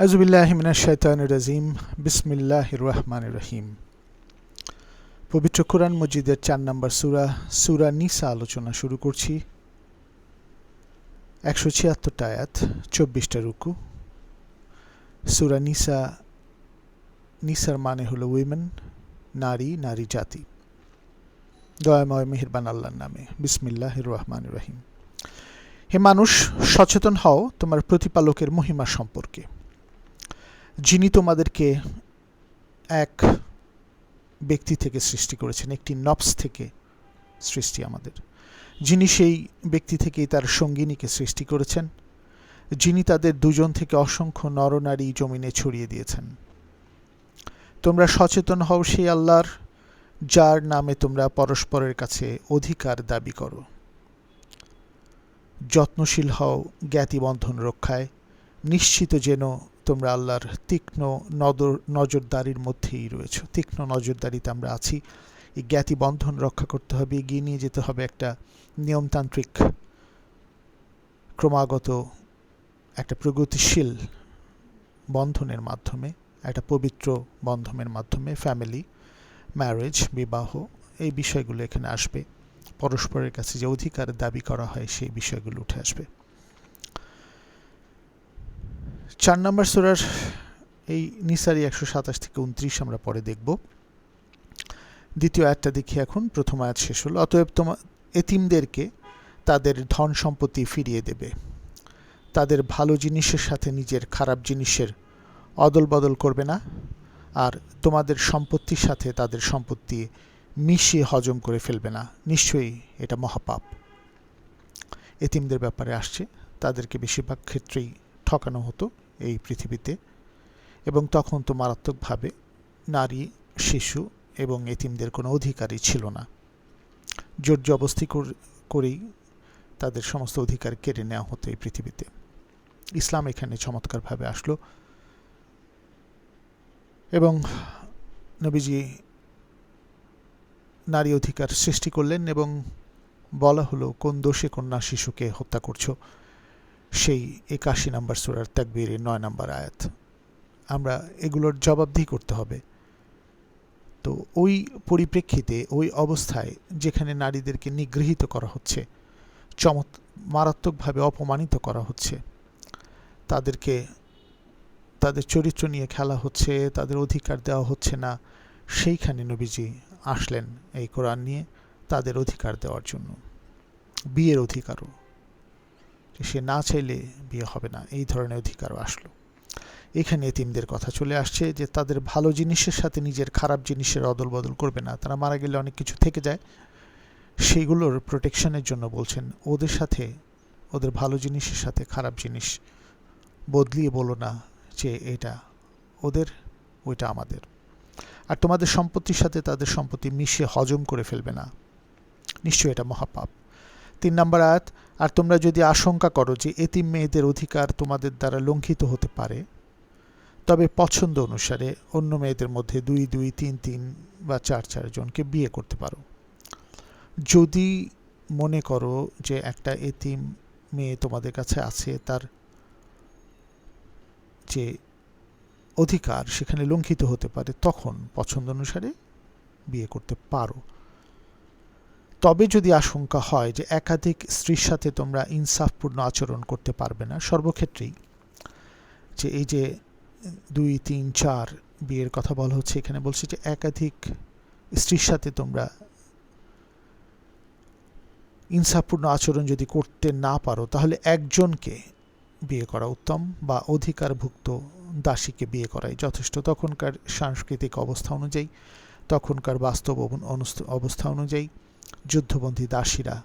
রাজিম বিসমিল্লাহ রহমান রহিম পবিত্র কোরআন মজিদের চার নম্বর সুরা সুরা নিসা আলোচনা শুরু করছি। একশো ছিয়াত্তরটা আয়াত, চব্বিশটা রুকু। সুরা নিসা, নিসার মানে হলো উইমেন নারী নারী জাতি। দয়াময় মেহেরবান আল্লাহর নামে। বিসমিল্লাহ রহমান রহিম হে মানুষ, সচেতন হও তোমার প্রতিপালকের মহিমা সম্পর্কে। যিনি তোমাদেরকে এক ব্যক্তি থেকে সৃষ্টি করেছেন, একটি নবস থেকে সৃষ্টি আমাদের। যিনি সেই ব্যক্তি থেকেই তার সঙ্গিনীকে সৃষ্টি করেছেন, যিনি তাদের দুজন থেকে অসংখ্য নরনারী জমিনে ছড়িয়ে দিয়েছেন। তোমরা সচেতন হও সেই আল্লাহর, যার নামে তোমরা পরস্পরের কাছে অধিকার দাবি করো। যত্নশীল হও, জ্ঞাতিবন্ধন রক্ষায়, নিশ্চিত যেন তোমরা আল্লাহর তীক্ষ্ণ নজর নজরদারির মধ্যেই রয়েছ। তীক্ষ্ণ নজরদারিতে আমরা আছি। এই জ্ঞাতি বন্ধন রক্ষা করতে হবে, এগিয়ে নিয়ে যেতে হবে একটা নিয়মতান্ত্রিক, ক্রমাগত একটা প্রগতিশীল বন্ধনের মাধ্যমে, একটা পবিত্র বন্ধনের মাধ্যমে ফ্যামিলি ম্যারেজ বিবাহ, এই বিষয়গুলো এখানে আসবে। পরস্পরের কাছে যে অধিকার দাবি করা হয়, সেই বিষয়গুলো উঠে আসবে। চার নম্বর সুরার এই নিসারি একশো সাতাশ থেকে উনত্রিশ আমরা পরে দেখব। দ্বিতীয় আয়াতটা দেখি এখন, প্রথম আয়াত শেষ হলো। অতএব তোমার এতিমদেরকে তাদের ধন সম্পত্তি ফিরিয়ে দেবে। তাদের ভালো জিনিসের সাথে নিজের খারাপ জিনিসের অদল বদল করবে না, আর তোমাদের সম্পত্তির সাথে তাদের সম্পত্তি মিশিয়ে হজম করে ফেলবে না। নিশ্চয়ই এটা মহাপাপ। এতিমদের ব্যাপারে আসছে। তাদেরকে বেশিরভাগ ক্ষেত্রেই ঠকানো হতো। এই পৃথিবীতে। এবং তখন তো মারাত্মকভাবে নারী, শিশু এবং এতিমদের কোনো অধিকারই ছিল না। জোর জবস্তি করেই তাদের সমস্ত অধিকার কেড়ে নেওয়া হতো এই পৃথিবীতে। ইসলাম এখানে চমৎকারভাবে আসলো। এবং নবীজি নারী অধিকার সৃষ্টি করলেন এবং বলা হলো, কোন দোষে কন্যা শিশুকে হত্যা করছ? সেই একাশি নাম্বার সুরার তাকবীর নয় নাম্বার আয়াত। আমরা এগুলোর জবাবদিহি করতে হবে। তো ওই পরিপ্রেক্ষিতে, ওই অবস্থায় যেখানে নারীদেরকে নিগৃহীত করা হচ্ছে, চমৎ, মারাত্মকভাবে অপমানিত করা হচ্ছে, তাদেরকে, তাদের চরিত্র নিয়ে খেলা হচ্ছে, তাদের অধিকার দেওয়া হচ্ছে না, সেইখানে নবীজি আসলেন এই কোরআন নিয়ে তাদের অধিকার দেওয়ার জন্য। বিয়ের অধিকারও। সে না চাইলে বিয়ে হবে না। এই ধরনের অধিকারও আসলো। এখানে এতিমদের কথা চলে আসছে যে তাদের ভালো জিনিসের সাথে নিজের খারাপ জিনিসের অদল বদল করবে না। তারা মারা গেলে অনেক কিছু থেকে যায়। সেইগুলোর প্রোটেকশনের জন্য বলছেন, ওদের সাথে, ওদের ভালো জিনিসের সাথে খারাপ জিনিস বদলিয়ে বলো না যে এটা ওদের, ওইটা আমাদের। আর তোমাদের সম্পত্তির সাথে তাদের সম্পত্তি মিশিয়ে হজম করে ফেলবে না। নিশ্চয়ই এটা মহাপাপ। তিন নম্বর আয়াত, আর তোমরা যদি আশঙ্কা করো যে এতিম মেয়েদের অধিকার তোমাদের দ্বারা লঙ্ঘিত হতে পারে, তবে পছন্দ অনুসারে অন্য মেয়েদের মধ্যে দুই দুই, তিন তিন বা চার চারজনকে বিয়ে করতে পারো। যদি মনে করো যে একটা এতিম মেয়ে তোমাদের কাছে আছে, তার যে অধিকার সেখানে লঙ্ঘিত হতে পারে, তখন পছন্দ অনুসারে বিয়ে করতে পারো। তবে যদি আশঙ্কা হয় যে একাধিক স্ত্রীর সাথে তোমরা ইনসাফপূর্ণ আচরণ করতে পারবে না, সর্বক্ষেত্রেই যে এই যে দুই, তিন, চার বিয়ের কথা বলা হচ্ছে, এখানে বলছে যে একাধিক স্ত্রীর সাথে তোমরা ইনসাফপূর্ণ আচরণ যদি করতে না পারো, তাহলে একজনকে বিয়ে করা উত্তম বা অধিকারভুক্ত দাসীকে বিয়ে করাই যথেষ্ট। তখনকার সাংস্কৃতিক অবস্থা অনুযায়ী, তখনকার বাস্তব অবস্থা অনুযায়ী যুদ্ধবন্দী দাসীরা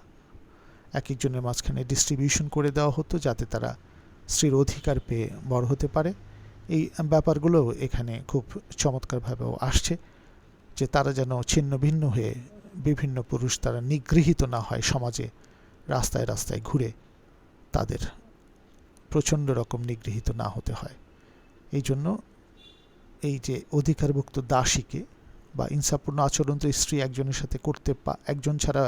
এক একজনের মাঝখানে ডিস্ট্রিবিউশন করে দেওয়া হতো যাতে তারা স্ত্রীর অধিকার পেয়ে বড় হতে পারে। এই ব্যাপারগুলো এখানে খুব চমৎকারভাবেও আসছে যে তারা যেন ছিন্ন ভিন্ন হয়ে বিভিন্ন পুরুষ তারা নিগৃহীত না হয় সমাজে রাস্তায় রাস্তায় ঘুরে তাদের প্রচণ্ড রকম নিগৃহীত না হতে হয়। এই জন্য এই যে অধিকারভুক্ত দাসীকে বা ইনসাপূর্ণ আচরণ তো স্ত্রী একজনের সাথে করতে একজন ছাড়া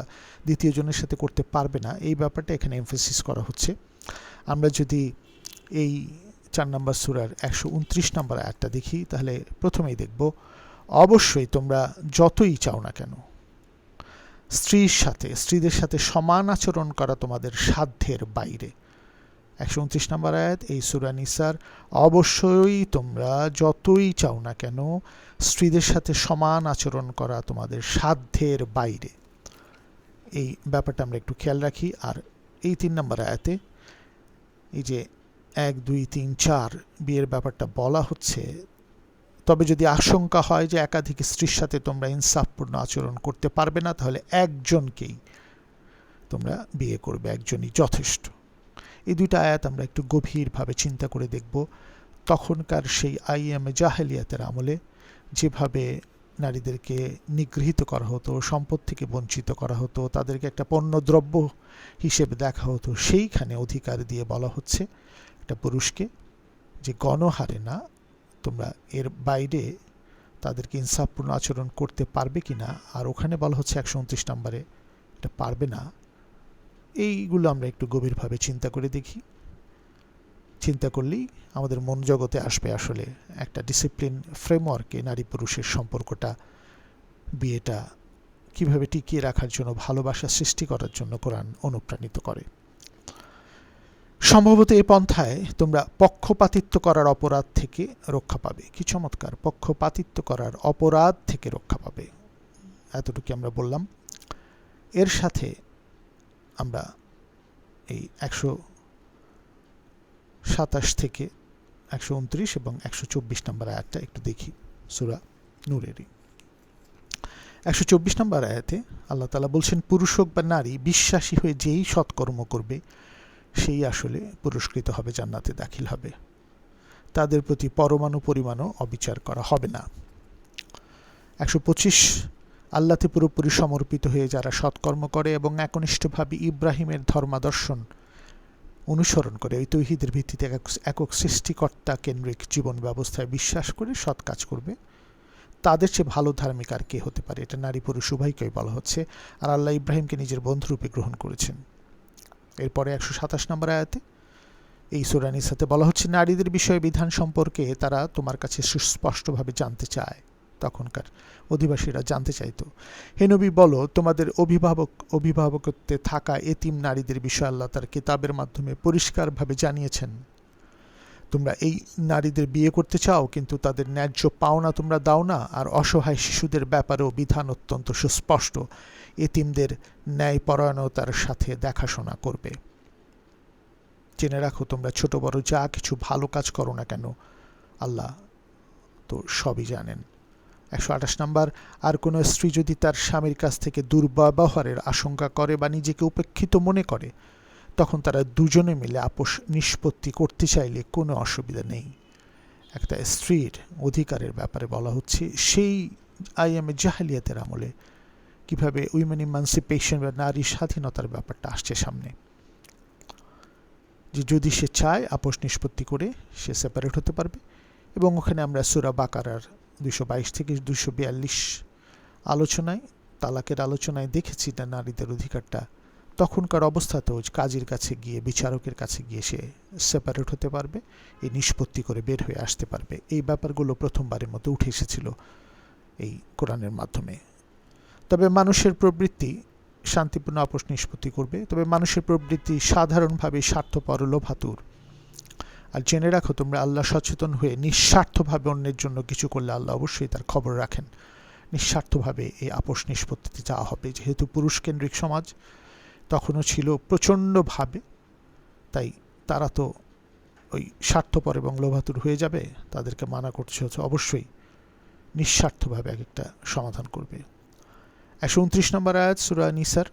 দ্বিতীয় জনের সাথে করতে পারবে না। এই ব্যাপারটা এখানে এমফোসিস করা হচ্ছে। আমরা যদি এই চার নম্বর সুরার একশো উনত্রিশ নম্বর আয়াতটা দেখি, তাহলে প্রথমেই দেখব, অবশ্যই তোমরা যতই চাও না কেন, স্ত্রীর সাথে, স্ত্রীদের সাথে সমান আচরণ করা তোমাদের সাধ্যের বাইরে। একশো উনত্রিশ নম্বর আয়াত, এই সুরা নিসার, অবশ্যই তোমরা যতই চাও না কেন, স্ত্রীদের সাথে সমান আচরণ করা তোমাদের সাধ্যের বাইরে। এই ব্যাপারটা আমরা একটু খেয়াল রাখি। আর এই তিন নম্বর আয়াতে, এই যে এক, দুই, তিন, চার বিয়ের ব্যাপারটা বলা হচ্ছে, তবে যদি আশঙ্কা হয় যে একাধিক স্ত্রীর সাথে তোমরা ইনসাফপূর্ণ আচরণ করতে পারবে না, তাহলে একজনকেই তোমরা বিয়ে করবে, একজনই যথেষ্ট। এই দুইটা আয়াত আমরা একটু গভীরভাবে চিন্তা করে দেখব। তখনকার সেই আইএম জাহেলিয়াতের আমলে যেভাবে নারীদেরকে নিগৃহীত করা হতো, সম্পদ থেকে বঞ্চিত করা হতো, তাদেরকে একটা পণ্যদ্রব্য হিসেবে দেখা হতো, সেইখানে অধিকার দিয়ে বলা হচ্ছে একটা পুরুষকে যে গণহারে না, তোমরা এর বাইরে তাদেরকে ইনসাফপূর্ণ আচরণ করতে পারবে কি না আর ওখানে বলা হচ্ছে একশো উনত্রিশ নম্বরে, এটা পারবে না। এইগুলো আমরা একটু গভীরভাবে চিন্তা করে দেখি। চিন্তা করলেই আমাদের মন জগতে আসবে আসলে একটা ডিসিপ্লিন ফ্রেমওয়ার্কে নারী পুরুষের সম্পর্কটা, বিয়েটা কীভাবে টিকিয়ে রাখার জন্য, ভালোবাসা সৃষ্টি করার জন্য কোরআন অনুপ্রাণিত করে। সম্ভবত এই পন্থায় তোমরা পক্ষপাতিত্ব করার অপরাধ থেকে রক্ষা পাবে। কি চমৎকার! পক্ষপাতিত্ব করার অপরাধ থেকে রক্ষা পাবে। এতটুকু আমরা বললাম। এর সাথে আমরা এই একশো সাতাশ থেকে একশো উনত্রিশ এবং একশো চব্বিশ নম্বর আয়াতটা একটু দেখি, সুরা নূরেরই। একশো চব্বিশ নম্বর আয়াতে আল্লাহ তালা বলছেন, পুরুষ হোক বা নারী, বিশ্বাসী হয়ে যেই সৎকর্ম করবে, সেই আসলে পুরস্কৃত হবে, জান্নাতে দাখিল হবে। তাদের প্রতি পরমাণু পরিমাণও অবিচার করা হবে না। একশো পঁচিশ আল্লাতে পুরোপুরি সমর্পিত হয়ে যারা সৎকর্ম করে এবং একনিষ্ঠভাবে ইব্রাহিমের ধর্মাদর্শন অনুসরণ করে ওই তৈহিদের ভিত্তিতে একক সৃষ্টিকর্তা কেন্দ্রিক জীবন ব্যবস্থায় বিশ্বাস করে সৎ কাজ করবে, তাদের চেয়ে ভালো ধার্মিক আর কে হতে পারে? এটা নারী পুরুষ উভয়কেই বলা হচ্ছে। আর আল্লাহ ইব্রাহিমকে নিজের বন্ধুরূপে গ্রহণ করেছেন। এরপরে একশো সাতাশ নম্বর আয়াতে এই সুরানির সাথে বলা হচ্ছে, নারীদের বিষয়ে বিধান সম্পর্কে তারা তোমার কাছে সুস্পষ্টভাবে জানতে চায়। তখনকার অধিবাসীরা জানতে চাইতো। হে নবী, বলো, তোমাদের অভিভাবক, অভিভাবকত্বে থাকা এতিম নারীদের বিষয় আল্লাহ তার কিতাবের মাধ্যমে পরিষ্কারভাবে জানিয়েছেন। তোমরা এই নারীদের বিয়ে করতে চাও, কিন্তু তাদের ন্যায্য পাওনা তোমরা দাও না, আর অসহায় শিশুদের ব্যাপারেও বিধান অত্যন্ত সুস্পষ্ট। এতিমদের ন্যায়পরায়ণতার সাথে দেখাশোনা করবে। জেনে রাখো, তোমরা ছোট বড় যা কিছু ভালো কাজ করো না কেন, আল্লাহ তো সবই জানেন। একশো আঠাশ নাম্বার, আর কোনো স্ত্রী যদি তার স্বামীর কাছ থেকে দুর্ব্যবহারের আশঙ্কা করে বা নিজেকে উপেক্ষিত মনে করে, তখন তারা দুজনে মিলে আপোষ নিষ্পত্তি করতে চাইলে কোনো অসুবিধা নেই। একটা স্ত্রীর অধিকারের ব্যাপারে বলা হচ্ছে, সেই আইএমএ জাহালিয়াতের আমলে কীভাবে উইমেন ইমান্সিপেশন বা নারী স্বাধীনতার ব্যাপারটা আসছে সামনে। যে যদি সে চায়, আপোষ নিষ্পত্তি করে, সে সেপারেট হতে পারবে। এবং ওখানে আমরা সুরা বাকারার দুশো বাইশ থেকে দুশো বিয়াল্লিশ আলোচনায়, তালাকের আলোচনায় দেখেছি না নারীদের অধিকারটা। তখনকার অবস্থাতেও কাজের কাছে গিয়ে, বিচারকের কাছে গিয়ে সে সেপারেট হতে পারবে এই নিষ্পত্তি করে বের হয়ে আসতে পারবে। এই ব্যাপারগুলো প্রথমবারের মতো উঠে এসেছিল এই কোরআনের মাধ্যমে। তবে মানুষের প্রবৃত্তি শান্তিপূর্ণ আপোষ নিষ্পত্তি করবে। তবে মানুষের প্রবৃত্তি সাধারণভাবে স্বার্থপর, লোভাতুর। আর জেনে রাখো, তোমরা আল্লাহ সচেতন হয়ে নিঃস্বার্থভাবে অন্যের জন্য কিছু করলে আল্লাহ অবশ্যই তার খবর রাখেন। নিঃস্বার্থভাবে এই আপোষ নিষ্পত্তিতে যাওয়া হবে। যেহেতু পুরুষকেন্দ্রিক সমাজ তখনও ছিল প্রচণ্ডভাবে, তাই তারা তো ওই স্বার্থপর এবং লোভাতুর হয়ে যাবে, তাদেরকে মানা করছে হচ্ছে, অবশ্যই নিঃস্বার্থভাবে এক একটা সমাধান করবে। একশো উনত্রিশ নম্বর আয়াত, সুরা নিসার।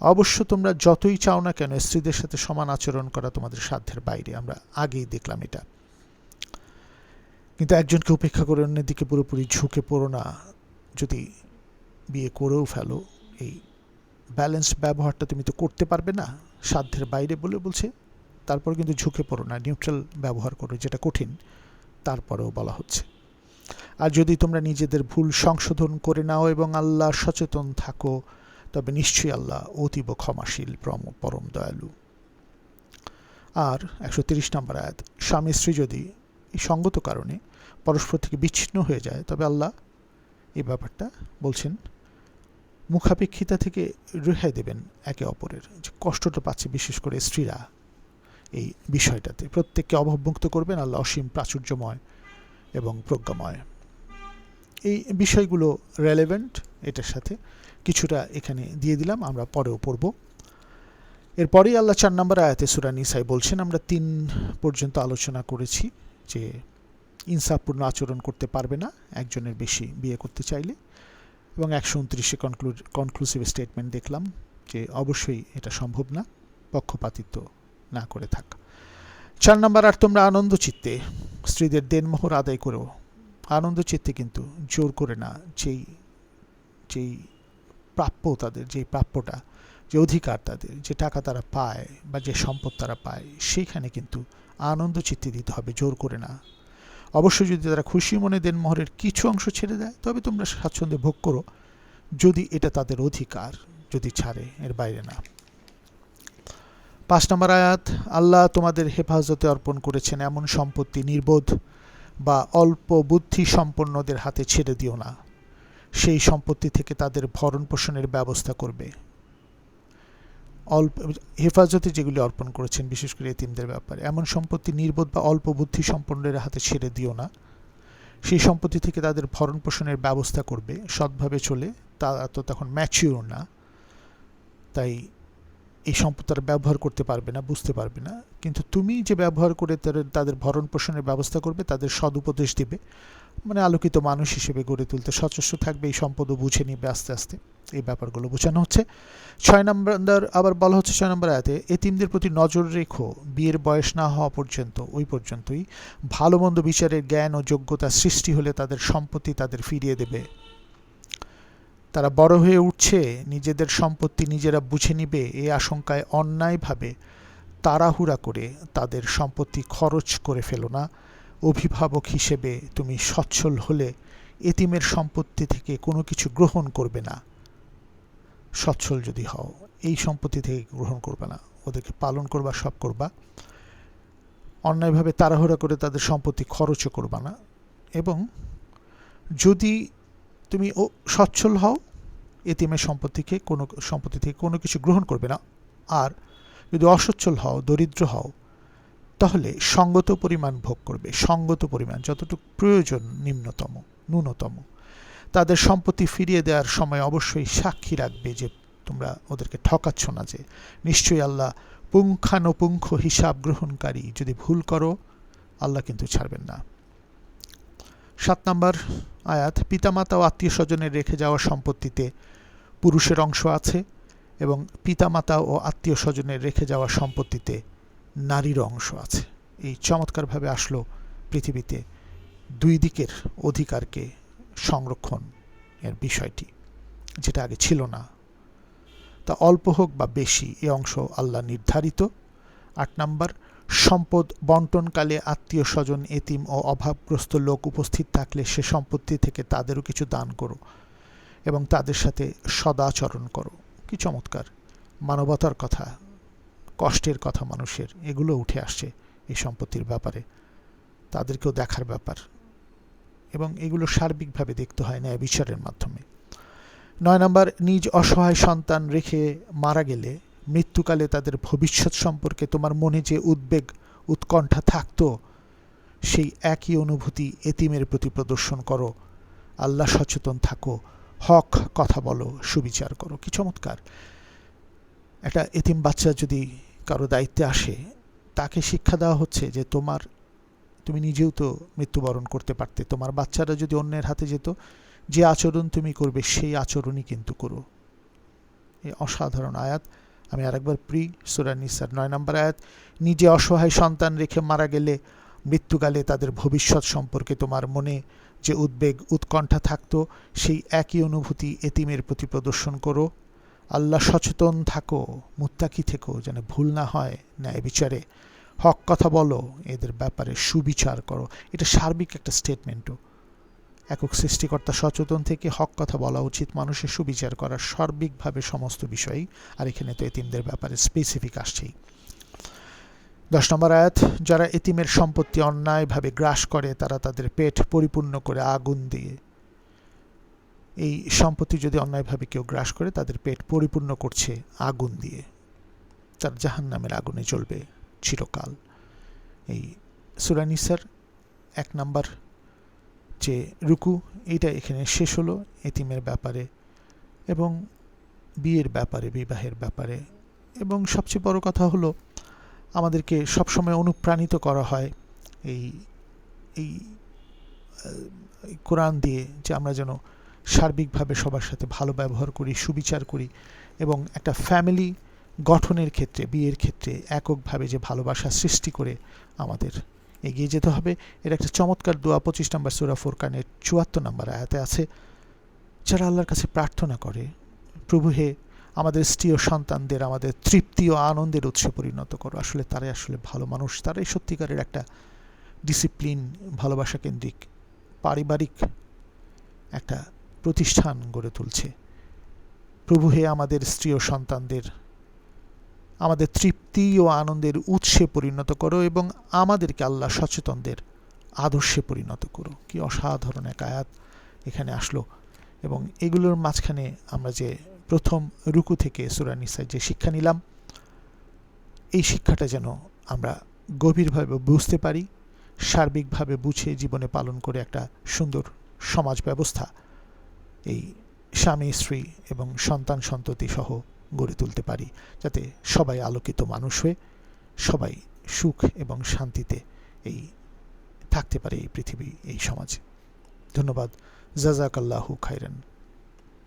অবশ্য তোমরা যতই চাও না কেন, স্ত্রীদের সাথে সমান আচরণ করা তোমাদের সাধ্যের বাইরে। আমরা আগেই দেখলাম এটা। কিন্তু একজনকে উপেক্ষা করে অন্যের দিকে পুরোপুরি ঝুঁকে পড়ো না। যদি বিয়ে করেও ফেলো, এই ব্যালেন্স ব্যবহারটা তুমি তো করতে পারবে না, সাধ্যের বাইরে বলে বলছে। তারপর কিন্তু ঝুঁকে পড়ো না, নিউট্রাল ব্যবহার করো, যেটা কঠিন, তারপরেও বলা হচ্ছে। আর যদি তোমরা নিজেদের ভুল সংশোধন করে নাও এবং আল্লাহ সচেতন থাকো তবে নিশ্চয়ই আল্লাহ অতীব ক্ষমাশীল, পরম দয়ালু। আর একশো তিরিশ নম্বর আয়াত, স্বামী স্ত্রী যদি সঙ্গত কারণে পরস্পর থেকে বিচ্ছিন্ন হয়ে যায়, তবে আল্লাহ এই ব্যাপারটা বলছেন, মুখাপেক্ষিতা থেকে রেহাই দেবেন একে অপরের। যে কষ্টটা পাচ্ছে বিশেষ করে স্ত্রীরা এই বিষয়টাতে। প্রত্যেককে অভাবমুক্ত করবেন আল্লাহ অসীম প্রাচুর্যময় এবং প্রজ্ঞাময়। এই বিষয়গুলো রেলেভেন্ট এটার সাথে। কিছুটা এখানে দিয়ে দিলাম, আমরা পরেও পড়ব। এরপরেই আল্লাহ চার নম্বর আয়াতে সুরা নিসাই বলছেন, আমরা তিন পর্যন্ত আলোচনা করেছি যে ইনসাফপূর্ণ আচরণ করতে পারবে না, একজনের বেশি বিয়ে করতে চাইলে। এবং একশো উনত্রিশে কনক্লুড কনক্লুসিভ স্টেটমেন্ট দেখলাম যে অবশ্যই এটা সম্ভব না, পক্ষপাতিত্ব না করে থাক। চার নম্বর, আর তোমরা আনন্দ চিত্তে, স্ত্রীদের দেনমোহর আদায় করেও আনন্দ চিত্তে কিন্তু জোর করে না, যেই যেই প্রাপ্য তাদের যে প্রাপ্যটা, যে অধিকার তাদের, যে টাকা তারা পায় বা যে সম্পদ তারা পায়, সেইখানে কিন্তু আনন্দ চিত্তে দিতে হবে, জোর করে না। অবশ্যই যদি তারা খুশি মনে দেন মোহরের কিছু অংশ ছেড়ে দেয়, তবে তোমরা স্বাচ্ছন্দ্যে ভোগ করো, যদি এটা তাদের অধিকার, যদি ছাড়ে, এর বাইরে না। পাঁচ নম্বর আয়াত, আল্লাহ তোমাদের হেফাজতে অর্পণ করেছেন এমন সম্পত্তি নির্বোধ বা অল্প বুদ্ধি সম্পন্নদের হাতে ছেড়ে দিও না। সেই সম্পত্তি থেকে তাদের ভরণ পোষণের ব্যবস্থা করবে। অল্প, হেফাজতে যেগুলি অর্পণ করেছেন, বিশেষ করে এতিমদের ব্যাপারে। এমন সম্পত্তি নির্বোধ বা অল্প বুদ্ধি সম্পন্নের হাতে ছেড়ে দিও না। সেই সম্পত্তি থেকে তাদের ভরণ পোষণের ব্যবস্থা করবে। সৎভাবে চলে তা তো তখন ম্যাচিওর না। তাই এই সম্পদ তারা ব্যবহার করতে পারবে না, বুঝতে পারবে না। কিন্তু তুমি যে ব্যবহার করে তাদের ভরণ পোষণের ব্যবস্থা করবে, তাদের সদুপদেশ দিবে। মানে আলোকিত মানুষ হিসেবে গড়ে তুলতে সচেষ্ট থাকবে, এই সম্পদও বুঝে নিবে আস্তে আস্তে। এই ব্যাপারগুলো বোঝানো হচ্ছে। ছয় নম্বর, আবার বলা হচ্ছে ছয় নম্বর আয়াতে, এতিমদের প্রতি নজর রেখো, বিয়ের বয়স না হওয়া পর্যন্ত, ওই পর্যন্তই। ভালো মন্দ বিচারের জ্ঞান ও যোগ্যতা সৃষ্টি হলে তাদের সম্পত্তি তাদের ফিরিয়ে দেবে। তারা বড় হয়ে উঠছে, নিজেদের সম্পত্তি নিজেরা বুঝে নিবে, এ আশঙ্কায় অন্যায়ভাবে তাড়াহুড়া করে তাদের সম্পত্তি খরচ করে ফেলো না। অভিভাবক হিসেবে তুমি সচ্ছল হলে এতিমের সম্পত্তি থেকে কোনো কিছু গ্রহণ করবে না। সচ্ছল যদি হও, এই সম্পত্তি থেকে গ্রহণ করবে না। ওদেরকে পালন করবা, সব করবা। অন্যায়ভাবে তাড়াহুড়া করে তাদের সম্পত্তি খরচও করবা না। এবং যদি তুমি ও সচ্ছল হও। এতিমের সম্পত্তিকে কোনো, সম্পত্তি থেকে কোনো কিছু গ্রহণ করবে না। আর যদি অসচ্ছল হও, দরিদ্র হও, তাহলে সঙ্গত পরিমাণ ভোগ করবে। সঙ্গত পরিমাণ, যতটুকু প্রয়োজন নিম্নতম, ন্যূনতম। তাদের সম্পত্তি ফিরিয়ে দেওয়ার সময় অবশ্যই সাক্ষী রাখবে যে তোমরা ওদেরকে ঠকাচ্ছ না যে, নিশ্চয়ই আল্লাহ পুঙ্খানুপুঙ্খ হিসাব গ্রহণকারী। যদি ভুল করো, আল্লাহ কিন্তু ছাড়বেন না। সাত নম্বর আয়াত, পিতামাতা ও আত্মীয় স্বজনের রেখে যাওয়া সম্পত্তিতে পুরুষের অংশ আছে এবং পিতামাতা ও আত্মীয় স্বজনের রেখে যাওয়া সম্পত্তিতে নারীর অংশ আছে। এই চমৎকারভাবে আসলো পৃথিবীতে দুই দিকের অধিকারকে সংরক্ষণ এর বিষয়টি, যেটা আগে ছিল না। তা অল্প হোক বা বেশি, এ অংশ আল্লাহ নির্ধারিত। আট নাম্বার সম্পদ বন্টনকালে আত্মীয় স্বজন, এতিম ও অভাবগ্রস্ত লোক উপস্থিত থাকলে সে সম্পত্তি থেকে তাদেরও কিছু দান করো এবং তাদের সাথে সদাচরণ করো। কি চমৎকার। মানবতার কথা, কষ্টের কথা মানুষের, এগুলো উঠে আসছে এই সম্পত্তির ব্যাপারে। তাদেরকেও দেখার ব্যাপার। এবং এগুলো সার্বিকভাবে দেখতে হয় ন্যায় বিচারের মাধ্যমে। নয় নম্বর, নিজ অসহায় সন্তান রেখে মারা গেলে মৃত্যুকালে তাদের ভবিষ্যৎ সম্পর্কে তোমার মনে যে উদ্বেগ, উৎকণ্ঠা থাকতো, সেই একই অনুভূতি এতিমের প্রতি প্রদর্শন করো। আল্লাহ সচেতন থাকো। হক কথা বলো, সুবিচার করো। কি চমৎকার। একটা এতিম বাচ্চা যদি কারও দায়িত্বে আসে, তাকে শিক্ষা দেওয়া হচ্ছে যে তোমার, তুমি নিজেও তো মৃত্যুবরণ করতে পারতে। তোমার বাচ্চারা যদি অন্যের হাতে যেত, যে আচরণ তুমি করবে, সেই আচরণই কিন্তু করো। এই অসাধারণ আয়াত। আমি আরেকবার প্রি সুরা নিসার নয় নম্বর আয়াত, নিজে অসহায় সন্তান রেখে মারা গেলে মৃত্যুকালে তাদের ভবিষ্যৎ সম্পর্কে তোমার মনে যে উদ্বেগ, উৎকণ্ঠা থাকতো, সেই একই অনুভূতি এতিমের প্রতি প্রদর্শন করো। আল্লাহ সচেতন থাকো, মুত্তাকি থেকো, যেন ভুল না হয় ন্যায় বিচারে। হক কথা বলো, এদের ব্যাপারে সুবিচার করো। এটা সার্বিক একটা স্টেটমেন্টও একক সৃষ্টিকর্তা সচেতন থেকে হক কথা বলা উচিত মানুষের সুবিচার করা সার্বিকভাবে সমস্ত বিষয়ই। আর এখানে তো এতিমদের ব্যাপারে স্পেসিফিক আসছেই। দশ নম্বর আয়াত, যারা এতিমের সম্পত্তি অন্যায়ভাবে গ্রাস করে, তারা তাদের পেট পরিপূর্ণ করে আগুন দিয়ে। এই সম্পত্তি যদি অন্যায়ভাবে কেউ গ্রাস করে, তাদের পেট পরিপূর্ণ করছে আগুন দিয়ে। তার জাহান নামের আগুনে জ্বলবে চিরকাল। এই সুরানিসার এক নাম্বার যে রুকু, এটা এখানে শেষ হলো এতিমের ব্যাপারে এবং বিয়ের ব্যাপারে, বিবাহের ব্যাপারে। এবং সবচেয়ে বড় কথা হলো, আমাদেরকে সবসময় অনুপ্রাণিত করা হয় এই এই কোরআন দিয়ে যে আমরা যেন সার্বিকভাবে সবার সাথে ভালো ব্যবহার করি, সুবিচার করি এবং একটা ফ্যামিলি গঠনের ক্ষেত্রে, বিয়ের ক্ষেত্রে এককভাবে যে ভালোবাসা সৃষ্টি করে আমাদের এগিয়ে যেতে হবে। এর একটা চমৎকার দোয়া পঁচিশ নম্বর সুরা ফোরকানের চুয়াত্তর নম্বর আয়াতে আছে, যারা আল্লাহর কাছে প্রার্থনা করে, প্রভু হে, আমাদের স্ত্রী ও সন্তানদের, আমাদের তৃপ্তি ও আনন্দের উৎসে পরিণত করো। আসলে তারাই আসলে ভালো মানুষ, তারাই সত্যিকারের একটা ডিসিপ্লিন ভালোবাসা কেন্দ্রিক, পারিবারিক একটা প্রতিষ্ঠান গড়ে তুলছে। প্রভু হে, আমাদের স্ত্রী ও সন্তানদের আমাদের তৃপ্তি ও আনন্দের উৎসে পরিণত করো এবং আমাদেরকে আল্লাহ সচেতনদের আদর্শে পরিণত করো। কি অসাধারণ এক আয়াত এখানে আসলো। এবং এগুলোর মাঝখানে আমরা যে প্রথম রুকু থেকে সুরানিসায় যে শিক্ষা নিলাম, এই শিক্ষাটা যেন আমরা গভীরভাবে বুঝতে পারি, সার্বিকভাবে বুঝে জীবনে পালন করে একটা সুন্দর সমাজ ব্যবস্থা, এই স্বামী, স্ত্রী এবং সন্তান সন্ততি সহ গড়ে তুলতে পারি, যাতে সবাই আলোকিত মানুষ হয়ে, সবাই সুখ এবং শান্তিতে এই, থাকতে পারে এই পৃথিবী, এই সমাজে। ধন্যবাদ। জাজাকাল্লাহু খাইরান